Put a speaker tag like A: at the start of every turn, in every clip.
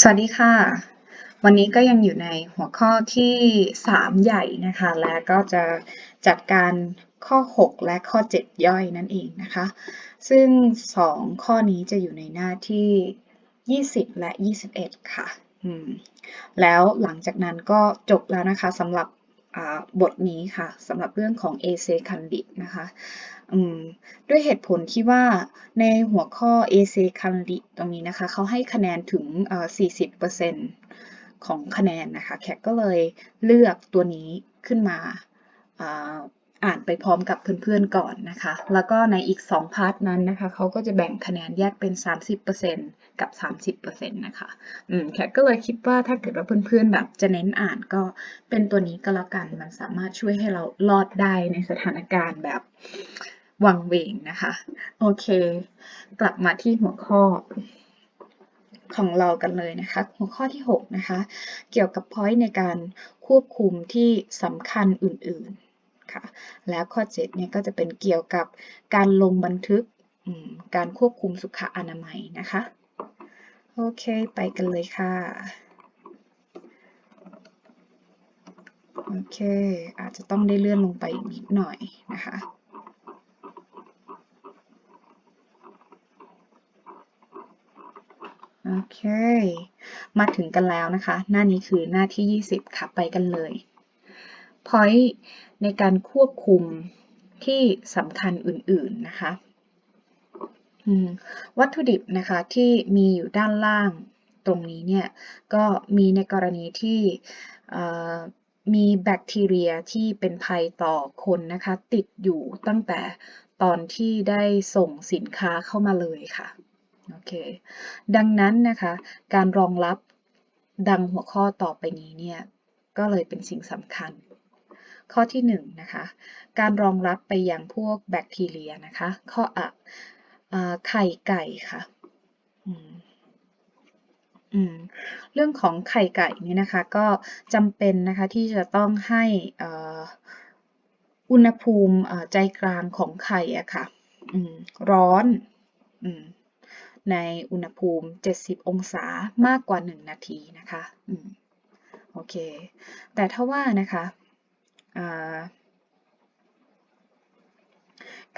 A: สวัสดีค่ะ วันนี้ก็ยังอยู่ในหัวข้อที่ 3 ใหญ่นะคะ และก็จะจัดการข้อ 6 และข้อ 7 ย่อยนั่นเองนะคะ ซึ่ง 2 ข้อนี้จะอยู่ในหน้าที่ 20 และ 21 ค่ะอืมแล้วหลังจากนั้นก็จบแล้วนะคะสำหรับบทนี้ค่ะสำหรับเรื่องของ a c e c a n d i d นะคะ ด้วยเหตุผลที่ว่าในหัวข้อ a c e c a n d i d ตรงนี้นะคะเขาให้คะแนนถึง 40%ของคะแนนนะคะแขกก็เลยเลือกตัวนี้ขึ้นมาอ่านไปพร้อมกับเพื่อนๆก่อนนะคะ แล้วก็ในอีก 2 พาร์ทนั้นนะคะ เขาก็จะแบ่งคะแนนแยกเป็น 30%กับ 30%นะคะ อืมแขกก็เลยคิดว่าถ้าเกิดว่าเพื่อนๆแบบจะเน้นอ่านก็เป็นตัวนี้ก็แล้วกัน มันสามารถช่วยให้เรารอดได้ในสถานการณ์แบบ วังเวงนะคะ โอเค กลับมาที่หัวข้อของเรากันเลยนะคะ หัวข้อที่ 6 นะคะ เกี่ยวกับ point ในการควบคุมที่สำคัญอื่นๆค่ะแล้วข้อ 7 เนี่ยก็จะเป็นเกี่ยวกับการลงบันทึกการควบคุมสุขอนามัยนะคะ โอเคไปกันเลยค่ะ โอเค อาจจะต้องได้เลื่อนลงไปอีกนิดหน่อยนะคะ โอเค มาถึงกันแล้วนะคะ หน้านี้คือหน้าที่ 20 ค่ะ ไปกันเลย point ในการควบคุมที่สำคัญอื่น ๆ นะคะ วัตถุดิบนะคะที่มีอยู่ด้านล่างตรงนี้เนี่ย ก็มีในกรณีที่มีแบคทีเรียที่เป็นภัยต่อคนนะคะ ติดอยู่ตั้งแต่ตอนที่ได้ส่งสินค้าเข้ามาเลยค่ะ โอเค ดังนั้นนะคะ การรองรับดังหัวข้อต่อไปนี้เนี่ย ก็เลยเป็นสิ่งสำคัญ ข้อที่1นนะคะ การรองรับไปยังพวกแบคทีเรียนะคะ ข้ออะไข่ไก่ค่ะเรื่องของไข่ไก่นี่นะคะ ก็จำเป็นนะคะที่จะต้องให้อุณหภูมิใจกลางของไข่อะค่ะร้อน ในอุณหภูมิ 70 องศามากกว่า 1 นาทีนะคะโอเค แต่ถ้าว่านะคะ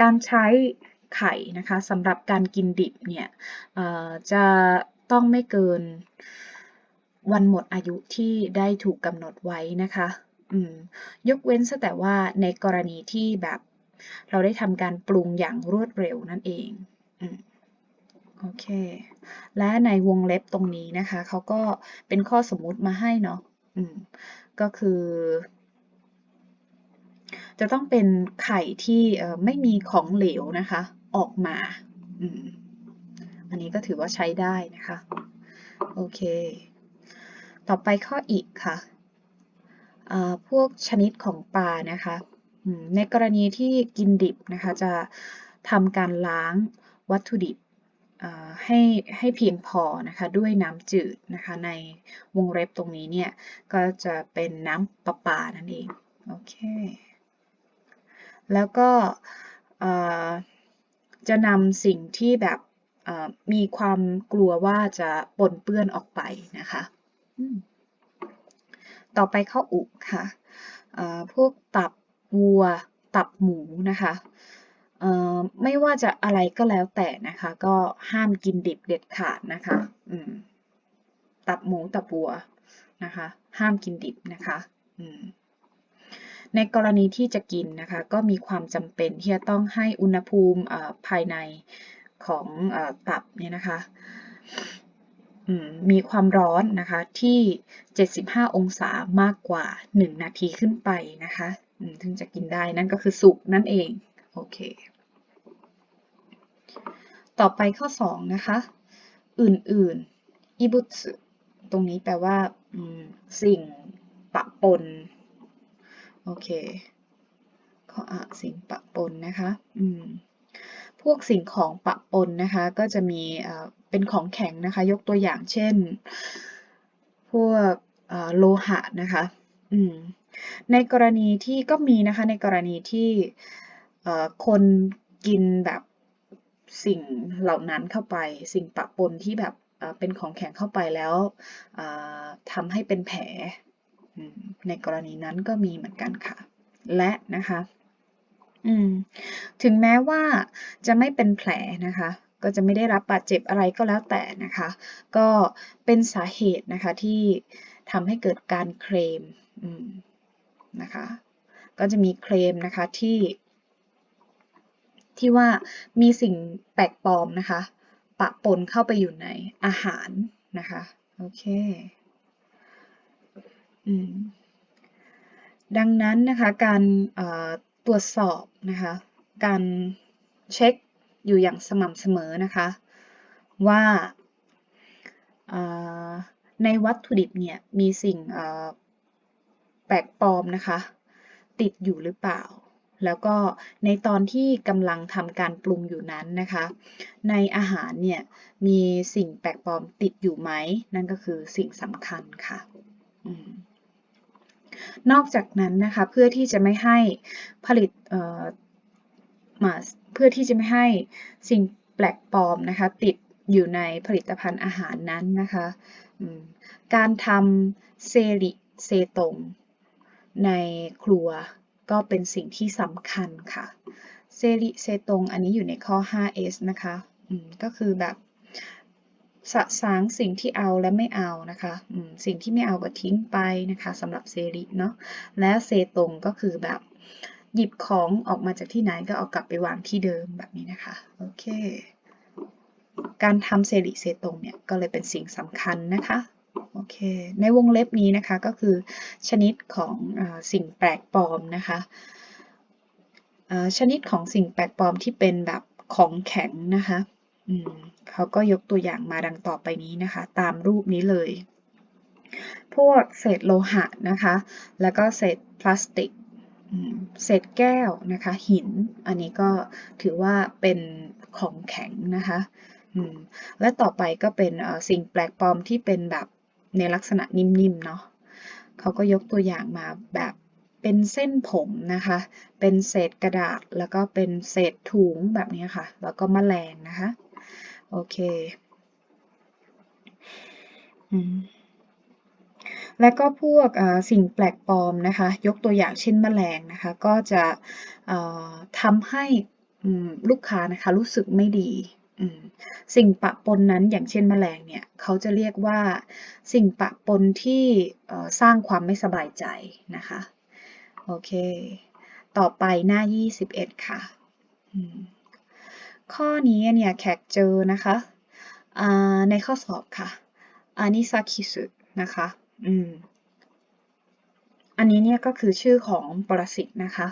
A: การใช้ไข่นะคะสำหรับการกินดิบเนี่ยจะต้องไม่เกินวันหมดอายุที่ได้ถูกกำหนดไว้นะคะยกเว้นแต่ว่าในกรณีที่แบบเราได้ทำการปรุงอย่างรวดเร็วนั่นเอง โอเค และในวงเล็บตรงนี้นะคะ เขาก็เป็นข้อสมมุติมาให้เนาะก็คือ จะต้องเป็นไข่ที่ไม่มีของเหลวนะคะ ออกมาอันนี้ก็ถือว่าใช้ได้นะคะ โอเค ต่อไปข้ออีกค่ะพวกชนิดของปลานะคะในกรณีที่กินดิบนะคะ จะทำการล้างวัตถุดิบ ให้ให้เพียงพอนะคะด้วยน้ำจืดนะคะในวงเล็บตรงนี้เนี่ยก็จะเป็นน้ำประปานั่นเองโอเคแล้วก็จะนำสิ่งที่แบบมีความกลัวว่าจะปนเปื้อนออกไปนะคะต่อไปข้ออุค่ะพวกตับวัวตับหมูนะคะ ไม่ว่าจะอะไรก็แล้วแต่นะคะ ก็ห้ามกินดิบเด็ดขาดนะคะตับหมูตับวัวนะคะ ห้ามกินดิบนะคะในกรณีที่จะกินนะคะ ก็มีความจำเป็นที่จะต้องให้อุณหภูมิภายในของตับเนี่ยนะคะมีความร้อนนะคะที่ 75 องศามากกว่า 1 นาทีขึ้นไปนะคะถึงจะกินได้นั่นก็คือสุกนั่นเอง โอเค ต่อไปข้อ 2 นะคะ อื่นๆอิบุตสึตรงนี้แปลว่าสิ่งปะปน โอเคข้ออะสิ่งปะปนนะคะอืมพวกสิ่งของปะปนนะคะ ก็จะมีเป็นของแข็งนะคะ ยกตัวอย่างเช่น พวกโลหะนะคะในกรณีที่ก็มีนะคะในกรณีที่คนกินแบบ สิ่งเหล่านั้นเข้าไป สิ่งปะปนที่แบบเป็นของแข็งเข้าไปแล้วอ่าทำให้เป็นแผลในกรณีนั้นก็มีเหมือนกันค่ะ และนะคะถึงแม้ว่าจะไม่เป็นแผลนะคะ ก็จะไม่ได้รับบาดเจ็บอะไรก็แล้วแต่นะคะ ก็เป็นสาเหตุนะคะที่ทำให้เกิดการเคลมมนะคะ ก็จะมีเคลมนะคะที่ ที่ว่ามีสิ่งแปลกปลอมนะคะ ปะปนเข้าไปอยู่ในอาหารนะคะโอเคอืมดังนั้นนะคะการตรวจสอบนะคะการเช็คอยู่อย่างสม่ำเสมอนะคะว่าในวัตถุดิบเนี่ยมีสิ่งแปลกปลอมนะคะ ติดอยู่หรือเปล่า แล้วก็ในตอนที่กำลังทำการปรุงอยู่นั้นนะคะ ในอาหารเนี่ยมีสิ่งแปลกปลอมติดอยู่ไหม นั่นก็คือสิ่งสำคัญค่ะอนอกจากนั้นนะคะเพื่อที่จะไม่ให้ผลิตเอ่อเพื่อที่จะไม่ให้สิ่งแปลกปลอมนะคะติดอยู่ในผลิตภัณฑ์อาหารนั้นนะคะการทำเซริเซตงในครัว ก็เป็นสิ่งที่สำคัญค่ะเซริเซตงอันนี้อยู่ในข้อ 5s นะคะก็คือแบบสะสางสิ่งที่เอาและไม่เอานะคะสิ่งที่ไม่เอาก็ทิ้งไปนะคะสำหรับเซริเนาะและเซตงก็คือแบบหยิบของออกมาจากที่ไหนก็เอากลับไปวางที่เดิมแบบนี้นะคะโอเค การทำเซริเซตงเนี่ยก็เลยเป็นสิ่งสำคัญนะคะ โอเค ในวงเล็บนี้นะคะก็คือชนิดของอสิ่งแปลกปลอมนะคะชนิดของสิ่งแปลกปลอมที่เป็นแบบของแข็งนะคะเขาก็ยกตัวอย่างมาดังต่อไปนี้นะคะ ตามรูปนี้เลย พวกเศษโลหะนะคะ แล้วก็เศษพลาสติกเศษแก้วนะคะ หิน อันนี้ก็ถือว่าเป็นของแข็งนะคะและต่อไปก็เป็นสิ่งแปลกปลอมที่เป็นแบบ ในลักษณะนิ่มๆเนาะเขาก็ยกตัวอย่างมาแบบเป็นเส้นผมนะคะ เป็นเศษกระดาษแล้วก็เป็นเศษถุงแบบนี้ค่ะ แล้วก็มแมลงนะคะ โอเคอืมและก็พวกสิ่งแปลกปลอมนะคะ ยกตัวอย่างเช่นแมลงนะคะ ก็จะทำให้ลูกค้านะคะรู้สึกไม่ดี สิ่งปะปนนั้นอย่างเช่นแมลงเนี่ยเขาจะเรียกว่าสิ่งปะปนที่สร้างความไม่สบายใจนะคะโอเค ต่อไปหน้า 21 ค่ะ ข้อนี้เนี่ยแขกเจอนะคะในข้อสอบค่ะอานิซาคิสุนะคะอืมอันนี้เนี่ยก็คือชื่อของปรสิตนะคะ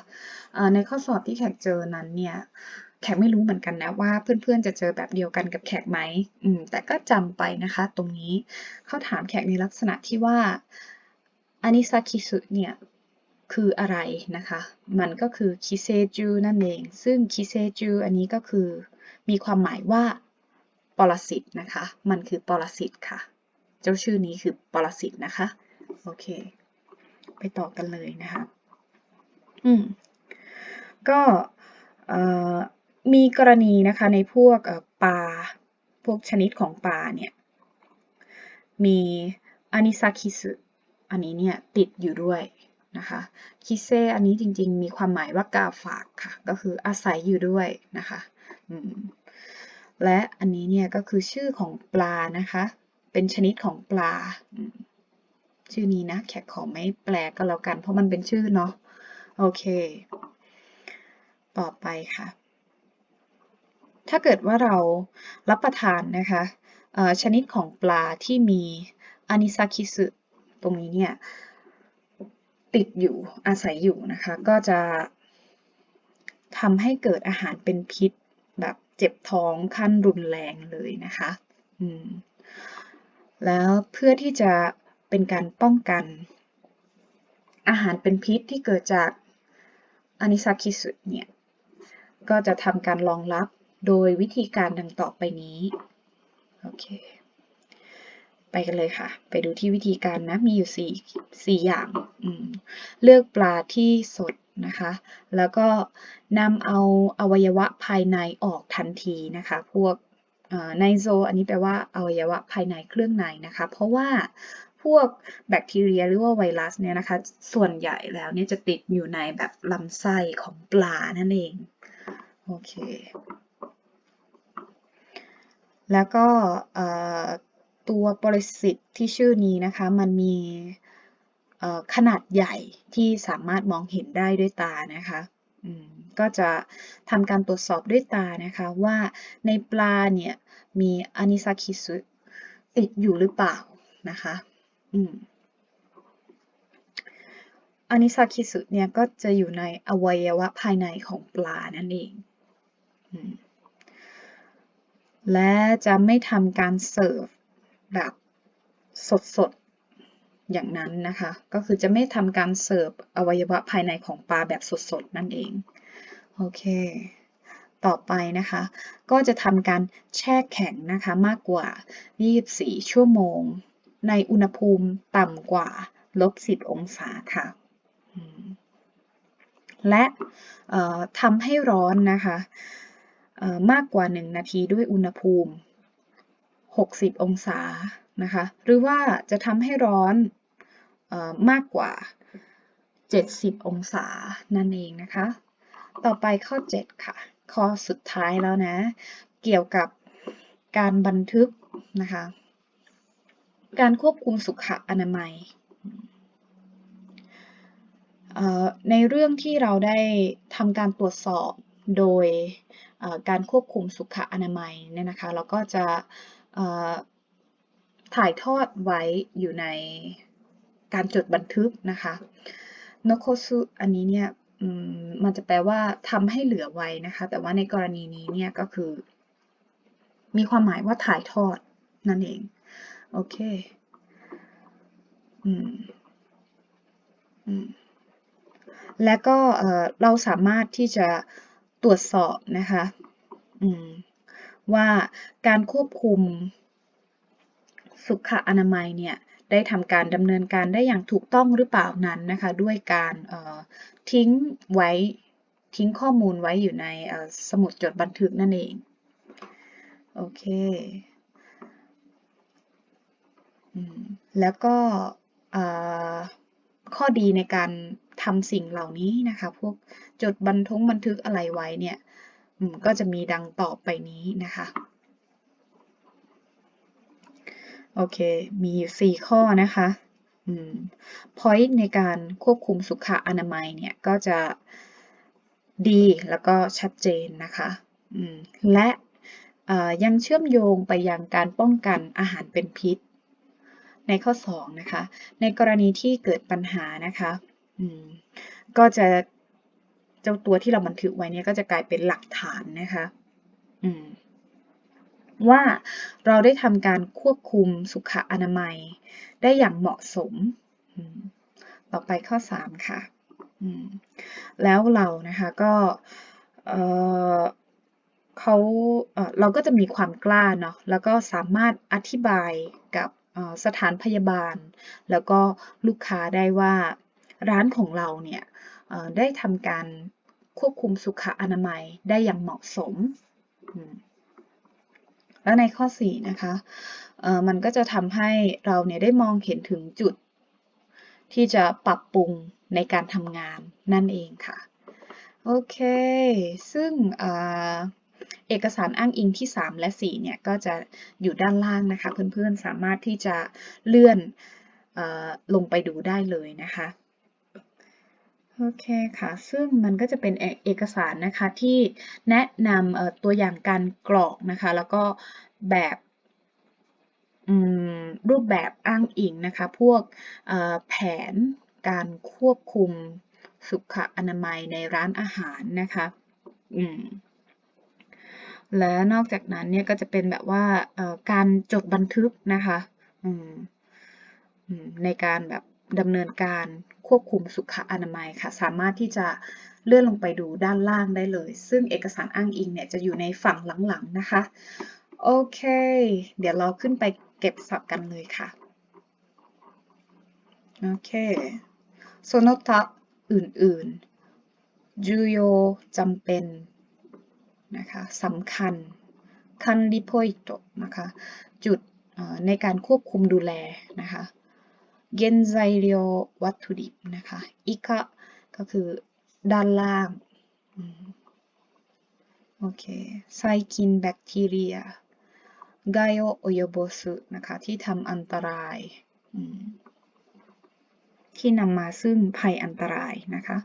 A: ในข้อสอบที่แขกเจอนั้นเนี่ย แขกไม่รู้เหมือนกันนะว่าเพื่อนๆจะเจอแบบเดียวกันกับแขกไหมอืมแต่ก็จำไปนะคะตรงนี้เขาถามแขกในลักษณะที่ว่าอานิซาคิสุเนี่ยคืออะไรนะคะ มันก็คือคิเซจูนั่นเอง ซึ่งคิเซจูอันนี้ก็คือมีความหมายว่าปรสิตนะคะ มันคือปรสิตค่ะ เจ้าชื่อนี้คือปรสิตนะคะ โอเค ไปต่อกันเลยนะคะ อืม ก็ มีกรณีนะคะในพวกปลาพวกชนิดของปลาเนี่ยมีอานิซาคิสึอันนี้เนี่ยติดอยู่ด้วยนะคะคิเซอันนี้จริงๆ มีความหมายว่ากาฝากค่ะ ก็คืออาศัยอยู่ด้วยนะคะและอันนี้เนี่ยก็คือชื่อของปลานะคะ เป็นชนิดของปลา ชื่อนี้นะแขกขอไม่แปลก็แล้วกัน เพราะมันเป็นชื่อเนาะโอเค ต่อไปค่ะ ถ้าเกิดว่าเรารับประทานนะคะชนิดของปลาที่มีอานิซาคิสึตรงนี้เนี่ยติดอยู่อาศัยอยู่นะคะ ก็จะทำให้เกิดอาหารเป็นพิษแบบเจ็บท้องขั้นรุนแรงเลยนะคะอืมแล้วเพื่อที่จะเป็นการป้องกัน อาหารเป็นพิษที่เกิดจากอานิซาคิสุเนี่ยก็จะทำการรองรับ โดยวิธีการดังต่อไปนี้ โอเค ไปกันเลยค่ะ ไปดูที่วิธีการนะ มีอยู่ 4 4 อย่าง เลือกปลาที่สดนะคะ แล้วก็นำเอาอวัยวะภายในออกทันทีนะคะ พวกเอ่อไนโซ อันนี้แปลว่าอวัยวะภายในเครื่องในนะคะ เพราะว่าพวกแบคทีเรียหรือว่าไวรัสเนี่ยนะคะ ส่วนใหญ่แล้วเนี่ยจะติดอยู่ในแบบลำไส้ของปลานั่นเอง โอเค แล้วก็ตัวปรสิตที่ชื่อนี้นะคะ มันมีขนาดใหญ่ที่สามารถมองเห็นได้ด้วยตานะคะก็จะทำการตรวจสอบด้วยตานะคะว่าในปลาเนี่ยมีอนิซาคิสุติดอยู่หรือเปล่านะคะอานิซาคิสุเนี่ยก็จะอยู่ในอวัยวะภายในของปลานั่นเอง อืม และจะไม่ทำการเสิร์ฟแบบสดๆ อย่างนั้นนะคะ ก็คือจะไม่ทำการเสิร์ฟอวัยวะภายในของปลาแบบสดๆ นั่นเอง โอเค ต่อไปนะคะ ก็จะทำการแช่แข็งนะคะมากกว่า 24 ชั่วโมง ในอุณหภูมิต่ำกว่าลบ 10 องศาค่ะ และทำให้ร้อนนะคะ มากกว่า 1 นาทีด้วยอุณหภูมิ 60 องศานะคะ หรือว่าจะทำให้ร้อนอมากกว่า 70 องศานั่นเองนะคะ ต่อไปข้อ 7 ค่ะ ข้อสุดท้ายแล้วนะ เกี่ยวกับการบันทึกนะคะ การควบคุมสุขอนามัย ในเรื่องที่เราได้ทำการตรวจสอบ โดยการควบคุมสุขอนามัยเนี่ยนะคะเราก็จะถ่ายทอดไว้อยู่ในการจดบันทึกนะคะโนโคซุอันนี้เนี่ยมันจะแปลว่าทำให้เหลือไว้นะคะ แต่ว่าในกรณีนี้เนี่ยก็คือ มีความหมายว่าถ่ายทอดนั่นเอง โอเคอืมอืมแล้วก็เราสามารถที่จะ ตรวจสอบนะคะว่าการควบคุมสุขอนามัยเนี่ยได้ทำการดำเนินการได้อย่างถูกต้องหรือเปล่านั้นนะคะ ด้วยการทิ้งไว้ทิ้งข้อมูลไว้อยู่ในสมุดจดบันทึกนั่นเองโอเคแล้วก็ข้อดีในการ ทำสิ่งเหล่านี้นะคะ พวกจดบันทึกบันทึกอะไรไว้เนี่ยก็จะมีดังต่อไปนี้นะคะโอเค มีอยู่4ข้อนะคะ point ในการควบคุมสุขอนามัยเนี่ย ก็จะดีแล้วก็ชัดเจนนะคะและยังเชื่อมโยงไปยังการป้องกันอาหารเป็นพิษ ในข้อ 2 นะคะ ในกรณีที่เกิดปัญหานะคะ ก็จะเจ้าตัวที่เราบันทึกไว้เนี่ยก็จะกลายเป็นหลักฐานนะคะว่าเราได้ทำการควบคุมสุขอนามัย ได้อย่างเหมาะสม ต่อไปข้อ 3 ค่ะ แล้วเรานะคะก็เขาเราก็จะมีความกล้าเนาะแล้วก็สามารถอธิบายกับสถานพยาบาล แล้วก็ลูกค้าได้ว่า ร้านของเราเนี่ยได้ทำการควบคุมสุขอนามัยได้อย่างเหมาะสม แล้วในข้อ 4 นะคะมันก็จะทำให้เราเนี่ยได้มองเห็นถึงจุด ที่จะปรับปรุงในการทำงานนั่นเองค่ะ โอเค ซึ่งเอกสารอ้างอิงที่ 3 และ 4 เนี่ย ก็จะอยู่ด้านล่างนะคะ เพื่อนๆ สามารถที่จะเลื่อนลงไปดูได้เลยนะคะ โอเคค่ะ ซึ่งมันก็จะเป็นเอกสารนะคะที่แนะนำตัวอย่างการกรอกนะคะ แล้วก็แบบรูปแบบอ้างอิงนะคะ พวกแผนการควบคุมสุขอนามัยในร้านอาหารนะคะและนอกจากนั้นเนี่ยก็จะเป็นแบบว่าการจดบันทึกนะคะในการแบบ ดำเนินการควบคุมสุขอนามัยค่ะ สามารถที่จะเลื่อนลงไปดูด้านล่างได้เลย ซึ่งเอกสารอ้างอิงเนี่ยจะอยู่ในฝั่งหลังๆนะคะ โอเค เดี๋ยวเราขึ้นไปเก็บสับกันเลยค่ะ โอเคโซโนตะอื่นๆจูโยจำเป็นนะคะสำคัญคันริโพอิโตนะคะ จุดในการควบคุมดูแลนะคะ เกนไซเรียววัตถุดิบนะคะอิคะก็คือด้านล่างโอเคไซคินแบคทีเรียไกโอโอโยโบสุนะคะที่ทำอันตราย ที่นำมาซึ่งภัยอันตรายนะคะ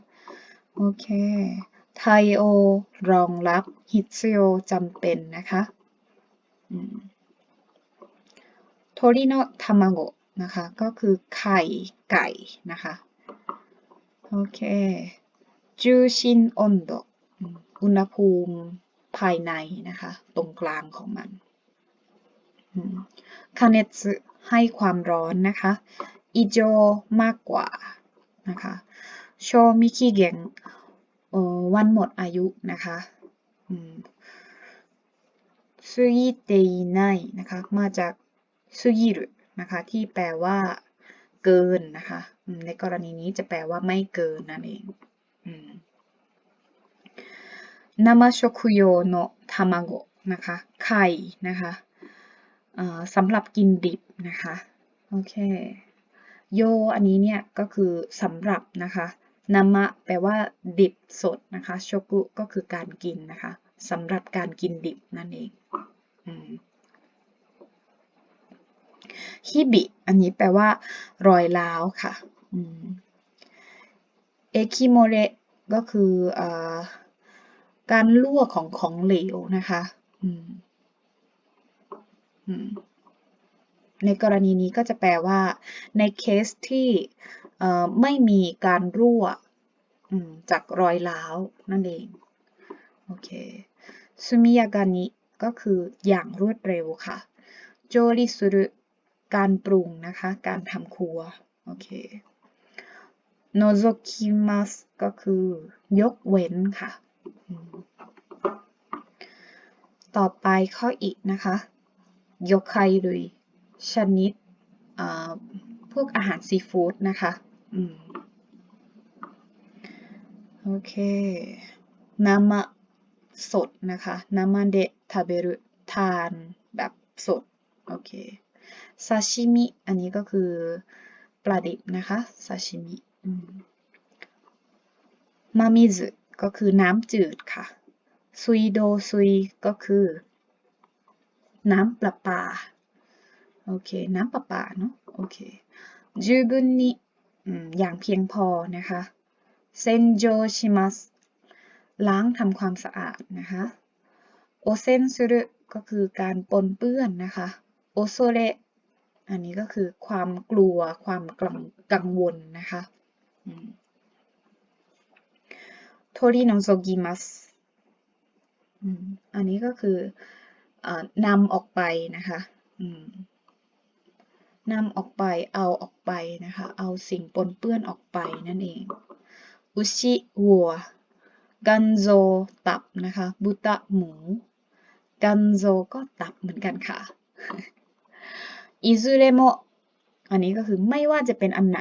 A: โอเคไทโอรองรับฮิตเซโอจำเป็นนะคะโทริโนทามาโกะ นะคะ ก็คือไข่ไก่นะคะ โอเคจูชินอนโดอุณหภูมิภายในนะคะ ตรงกลางของมันคาเนซึให้ความร้อนนะคะอิโจมากกว่านะคะโชมิคิเกงวันหมดอายุนะคะซุยิเตอิไนนะคะ มาจากซุยิรุ นะคะ ที่แปลว่า เกินนะคะในกรณีนี้จะแปลว่าไม่เกินนั่นเองนามาโชคุโยโนะทามาโกะนะคะไข่นะคะสำหรับกินดิบนะคะโอเคโยอันนี้เนี่ยก็คือสำหรับนะคะนามะแปลว่าดิบสดนะคะโชกุก็คือการกินนะคะสำหรับการกินดิบนั่นเอง ฮิบิ อันนี้แปลว่ารอยร้าวค่ะเอคิโมเรก็คืออการลั่วของของเหลวนะคะในกรณีนี้ก็จะแปลว่าในเคสที่ไม่มีการรั่วจากรอยร้าวนั่นเอง โอเคซุมิยากานิก็คืออย่างรวดเร็วค่ะโจริสุรุ การปรุงนะคะ การทำครัว โอเคโนโซคิมัสก็คือยกเว้นค่ะ ต่อไปข้ออีกนะคะยกไครุยชนิดพวกอาหารซีฟู้ดนะคะโอเคนามะสดนะคะนามะเดะทาเบรุทานแบบสด โอเค ซาชิมิ อันนี้ก็คือปลาดิบนะคะซาชิมิมามิซึก็คือน้ำจืดค่ะ ซุยโดซุยก็คือ น้ำประปา โอเค น้ำประปาเนาะ โอเคจูบุนนิอย่างเพียงพอนะคะ เซนโจชิมัสล้างทำความสะอาดนะคะ โอเซนซุรุก็คือการปนเปื้อนนะคะ โอโซเรอันนี้ก็คือความกลัวความกังวลนะคะโทริโนโซกิมัสอันนี้ก็คือนำออกไปนะคะนำออกไป เอาออกไปนะคะ เอาสิ่งปนเปื้อนออกไปนั่นเองอุชิวัวกันโซตับนะคะ บุตะหมู กันโซก็ตับเหมือนกันค่ะ อิซุเรโมอันนี้ก็คือไม่ว่าจะเป็นอันไหน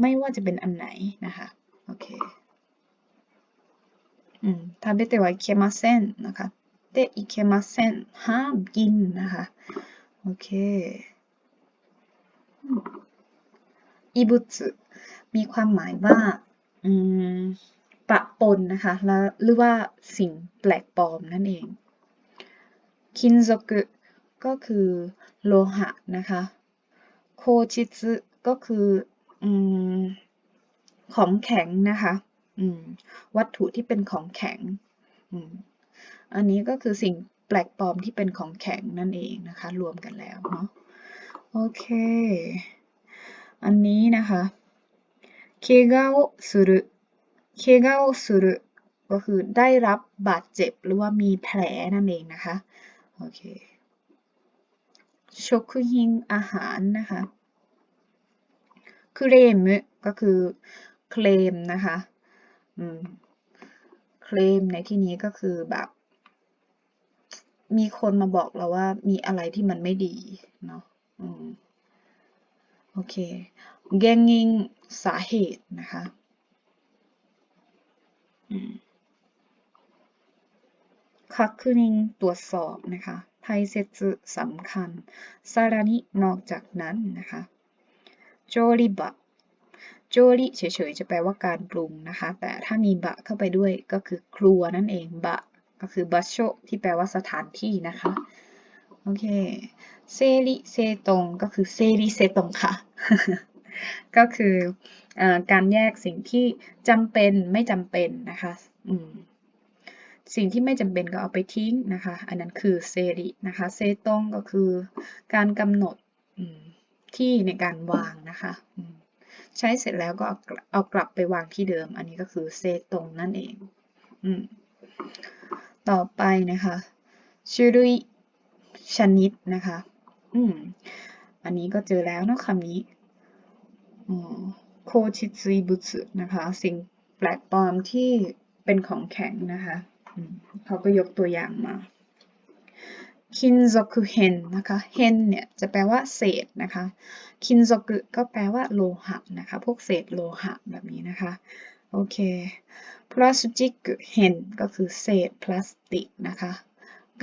A: ไม่ว่าจะเป็นอันไหนนะคะ โอเค อืมทาเบเตวะอิเคมาเซนนะคะเตอิเคมาเซนห้ามกินนะคะ โอเคอิบุสึมีความหมายว่าปะปนนะคะ แล้วหรือว่าสิ่งแปลกปลอมนั่นเองคินโซกุ ก็คือโลหะนะคะ โคชิซึก็คืออของแข็งนะคะวัตถุที่เป็นของแข็ง อันนี้ก็คือสิ่งแปลกปลอมที่เป็นของแข็งนั่นเองนะคะ รวมกันแล้วเนาะ โอเค อันนี้นะคะเคกาโอสุรุเคกาโอสุรุก็คือได้รับบาดเจ็บหรือว่ามีแผลนั่นเองนะคะ โอเค ชคุฮิงอาหารนะคะเคลมก็คือเคลมนะคะอืมเคลมในที่นี้ก็คือแบบ มีคนมาบอกเราว่ามีอะไรที่มันไม่ดีเนาะอืมโอเคแกงงิงสาเหตุนะคะคักคือนิงตรวจสอบนะคะ ไทเซจุสำคัญซารานินอกจากนั้นนะคะโจริบะโจริเฉยๆจะแปลว่าการปรุงนะคะ แต่ถ้ามีบะเข้าไปด้วยก็คือครัวนั่นเองบะก็คือบัชโชที่แปลว่าสถานที่นะคะโอเคเซริเซตงก็คือเซริเซตงค่ะ ก็คืออการแยกสิ่งที่จำเป็นไม่จำเป็นนะคะ อืม สิ่งที่ไม่จำเป็นก็เอาไปทิ้งนะคะ อันนั้นคือเซรินะคะเซตงก็คือการกำหนดที่ในการวางนะคะใช้เสร็จแล้วก็เอาเอากลับไปวางที่เดิม อันนี้ก็คือเซตงนั่นเองอต่อไปนะคะชื่อรุยชนิดนะคะอืมอันนี้ก็เจอแล้วเนาะคำนี้โคชิซุยบุสึนะคะ สิ่งแปลกปลอมที่เป็นของแข็งนะคะ เขาก็ยกตัวอย่างมาคินซกุเฮนนะคะเฮนเนี่ยจะแปลว่าเศษนะคะคินซกุก็แปลว่าโลหะนะคะพวกเศษโลหะแบบนี้นะคะโอเคพลาสติกเฮนก็คือเศษพลาสติกนะคะ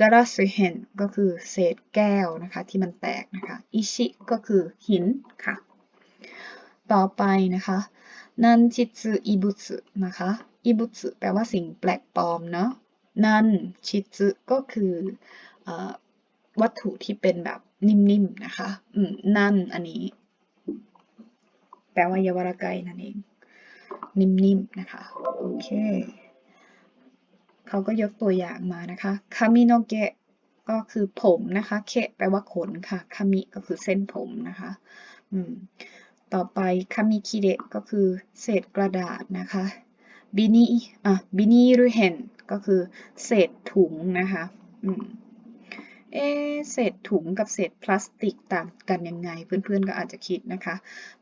A: กราสเฮนก็คือเศษแก้วนะคะที่มันแตกนะคะอิชิก็คือหินค่ะต่อไปนะคะนันจิตสึอิบุสึนะคะอิบุสึแปลว่าสิ่งแปลกปลอมเนาะ นันชิซึก็คือวัตถุที่เป็นแบบนิ่มๆนะคะนั่นอันนี้ แปลว่ายาวรากายนั่นเอง นิ่มๆนะคะ โอเค เขาก็ยกตัวอย่างมานะคะคามิโนเกะก็คือผมนะคะ เคะแปลว่าขนค่ะคามิก็คือเส้นผมนะคะ อืม ต่อไปคามิคิเดะก็คือเศษกระดาษนะคะบินีอะบินีรุเฮน ก็คือเศษถุงนะคะเอเศษถุงกับเศษพลาสติกต่างกันยังไง เพื่อนๆก็อาจจะคิดนะคะ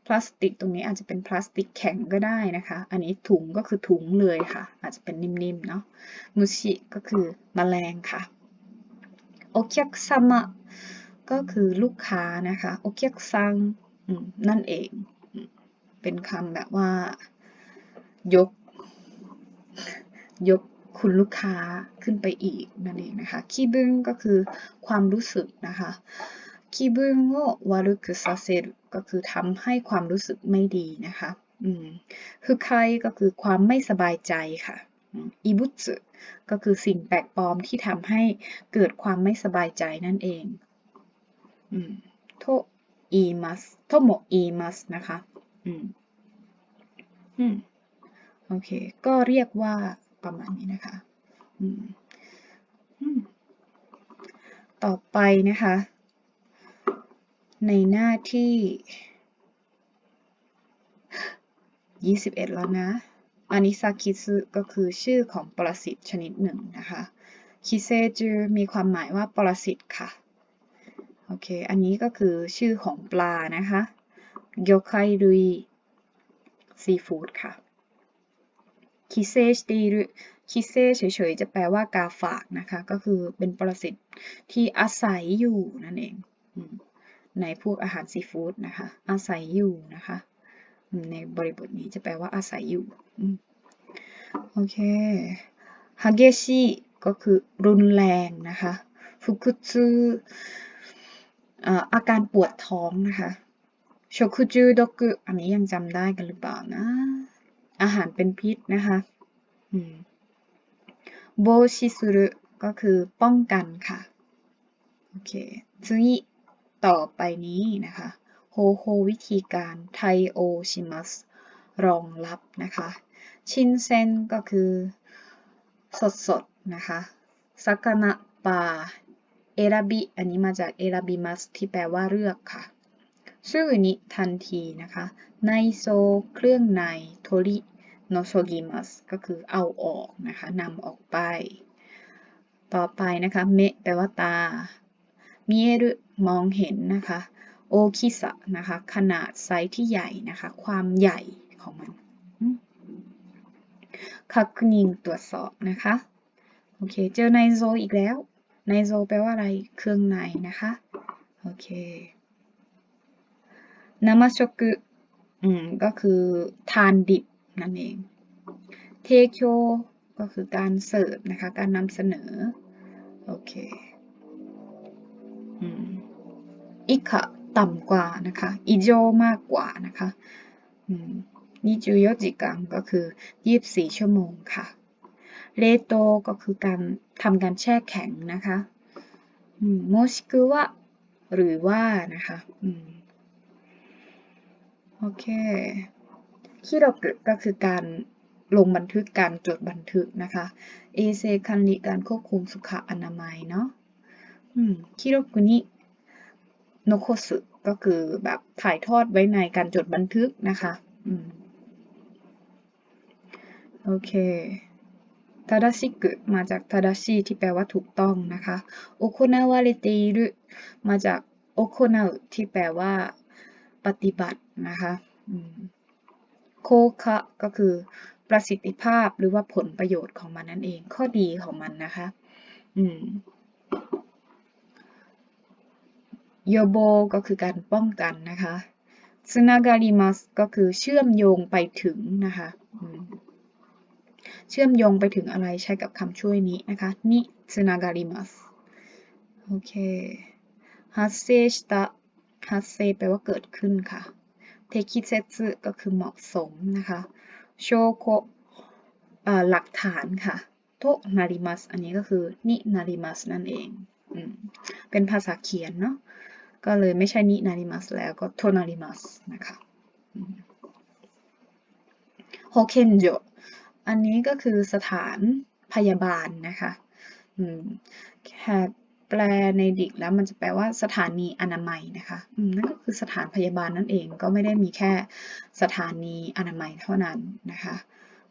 A: พลาสติกตรงนี้อาจจะเป็นพลาสติกแข็งก็ได้นะคะ อันนี้ถุงก็คือถุงเลยค่ะ อาจจะเป็นนิ่มๆเนาะมุชิก็คือมแมลงค่ะโอเคียกซัมะก็คือลูกค้านะคะโอเคียกซังนั่นเอง เป็นคำแบบว่า ยก ยก คุณลูกค้าขึ้นไปอีกนั่นเองนะคะคีบึงก็คือความรู้สึกนะคะคีบึงโอวารุคุซาเซรุก็คือทำให้ความรู้สึกไม่ดีนะคะอืมคือใครก็คือความไม่สบายใจค่ะอิบุสึก็คือสิ่งแปลกปลอมที่ทำให้เกิดความไม่สบายใจนั่นเองโทอีมัสโทโมอีมัสนะคะอืมอืมโอเค ก็เรียกว่า ประมาณนี้นะคะต่อไปนะคะ ในหน้าที่ 21 แล้วนะอานิซาคิซึก็คือชื่อของปรสิตชนิดหนึ่งนะคะคิเซจูมีความหมายว่าปรสิตค่ะ โอเค อันนี้ก็คือชื่อของปลานะคะโยไครุยซีฟู้ดค่ะ คิเซสตีรุคิเซเฉยๆ จะแปลว่ากาฝากนะคะ ก็คือเป็นปรสิตที่อาศัยอยู่นั่นเอง ในพวกอาหารซีฟู้ดนะคะ อาศัยอยู่นะคะ ในบริบทนี้จะแปลว่าอาศัยอยู่โอเคฮาเกชิก็คือรุนแรงนะคะฟุกุซึอาการปวดท้องนะคะโชคุจูดกุอันนี้ยังจำได้กันหรือเปล่านะ อาหารเป็นพิษนะคะโบชิสุรุก็คือป้องกันค่ะ โอเคซึงิต่อไปนี้นะคะโฮโฮวิธีการไทโอชิมัสรองรับนะคะชินเซนก็คือสดสดนะคะสักนะปาเอราบิอันนี้มาจากเอราบิมัสที่แปลว่าเลือกค่ะ ชื่อนี้ทันทีนะคะไนโซ เครื่องในโทริ โนโซกิมัสก็คือเอาออกนะคะนำออกไป ต่อไปนะคะเมะแปลว่าตามิเอรุมองเห็นนะคะโอคิสะนะคะขนาดไซส์ที่ใหญ่นะคะความใหญ่ของมันคักนิงตรวจสอบนะคะโอเคเจอไนโซอีกแล้วไนโซแปลว่าอะไรเครื่องในนะคะโอเคนามาชกุอืมก็คือทานดิบ นั่นเอง เทโคก็คือการเสิร์ฟนะคะ การนำเสนอ โอเคอิคะต่ำกว่านะคะอิโจมากกว่านะคะอืม24時間ก็คือ 24 ชั่วโมงค่ะเลโตก็คือการทำการแช่แข็งนะคะโมชิกุวะหรือว่านะคะอโอเค คิโรกุก็คือการลงบันทึกการจดบันทึกนะคะเอเซคันริการควบคุมสุขอนามัยเนาะคิโรกุนิโนโคสึก็คือแบบถ่ายทอดไว้ในการจดบันทึกนะคะอโอเคทาดาชิกุมาจากทาดาชิที่แปลว่าถูกต้องนะคะโอโคนาวาเรเตอิรุมาจากโอโคนาที่แปลว่า ปฏิบัตินะคะ โคคะก็คือประสิทธิภาพหรือว่าผลประโยชน์ของมันนั่นเอง ข้อดีของมันนะคะอืมโยโบก็คือการป้องกันนะคะซึนาการิมัสก็คือเชื่อมโยงไปถึงนะคะเชื่อมโยงไปถึงอะไรใช้กับคำช่วยนี้นะคะนิซึนาการิมัสโอเคฮัสเซชตะฮัสเซแปลว่าเกิดขึ้นค่ะ เทคิเซซึก็คือเหมาะสมนะคะโชโกหลักฐานค่ะโตนาริมัสอันนี้ก็คือนินาริมัสนั่นเองเป็นภาษาเขียนเนาะก็เลยไม่ใช่นินาริมัสแล้วก็โทนาริมัสนะคะโฮเคนโจอันนี้ก็คือสถานพยาบาลนะคะแค่ แปลในดิกแล้วมันจะแปลว่าสถานีอนามัยนะคะนั่นก็คือสถานพยาบาลนั่นเองก็ไม่ได้มีแค่สถานีอนามัยเท่านั้นนะคะ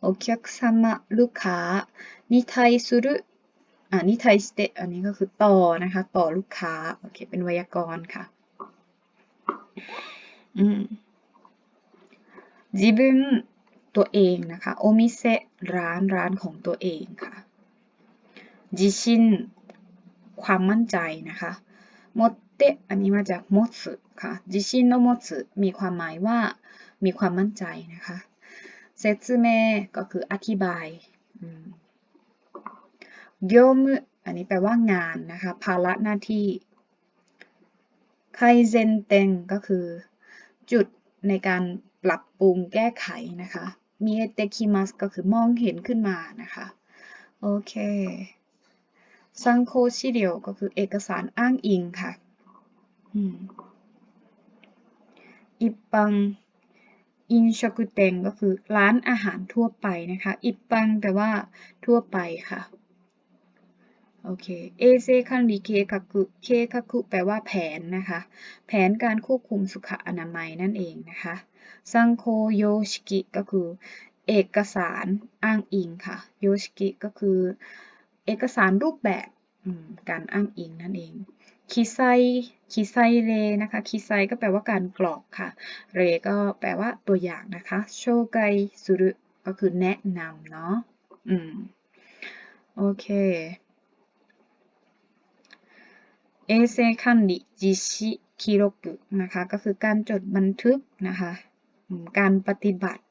A: โอเคซัมะลูกค้านิไทสุรุอ่านิไทสเตอันนี้ก็คือต่อนะคะ ต่อลูกค้าโอเคเป็นไวยากรณ์ค่ะอืม自分ตัวเองนะคะโอมิเซร้านร้านของตัวเองค่ะจิชิน ความมั่นใจนะคะโมเตอันนี้มาจากโมสึค่ะจิชินโนโมสึมีความหมายว่ามีความมั่นใจนะคะเซซึเมก็คืออธิบายเกียวมุอันนี้แปลว่างานนะคะ ภาระหน้าที่ไคเซนเตงก็คือ จุดในการปรับปรุงแก้ไขนะคะมีเตคิมัสก็คือมองเห็นขึ้นมานะคะ โอเค ซังโคชิเดียวก็คือเอกสารอ้างอิงค่ะอิปังอินชกุเตงก็คือร้านอาหารทั่วไปนะคะ อิปังแปลว่าทั่วไปค่ะ โอเค เอเซคันริเคคักุเคคักุแปลว่าแผนนะคะ แผนการควบคุมสุขอนามัยนั่นเองนะคะ ซังโคโยชิกิก็คือเอกสารอ้างอิงค่ะ โยชิกิก็คือ เอกสารรูปแบบการอ้างอิงนั่นเองคิไซคิไซเรนะคะคิไซก็แปลว่าการกรอกค่ะ เรก็แปลว่าตัวอย่างนะคะ โชไกสุรุก็คือแนะนำเนาะ อืม โอเคเอเซคันดิจิชิคิโรกุนะคะ ก็คือการจดบันทึกนะคะ การปฏิบัติ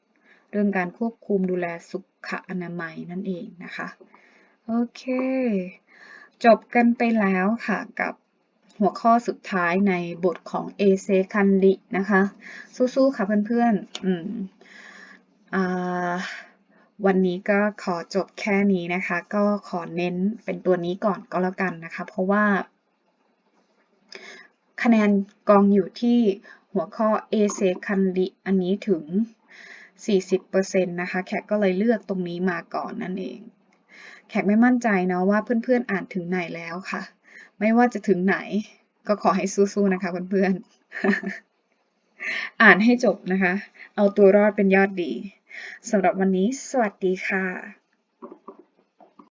A: เรื่องการควบคุมดูแลสุขอนามัยนั่นเองนะคะ โอเค จบกันไปแล้วค่ะกับหัวข้อสุดท้ายในบทของเอเซคันดินะคะ สู้ๆค่ะเพื่อนๆอืมอ่าวันนี้ก็ขอจบแค่นี้นะคะ ก็ขอเน้นเป็นตัวนี้ก่อนก็แล้วกันนะคะ เพราะว่า คะแนนกองอยู่ที่หัวข้อเอเซคันดิอันนี้ถึง 40%นะคะ แขกก็เลยเลือกตรงนี้มาก่อนนั่นเอง แขกไม่มั่นใจเนาะว่าเพื่อนๆอ่านถึงไหนแล้วค่ะ ไม่ว่าจะถึงไหน ก็ขอให้สู้ๆนะคะเพื่อนๆ อ่านให้จบนะคะ เอาตัวรอดเป็นยอดดีสำหรับวันนี้สวัสดีค่ะ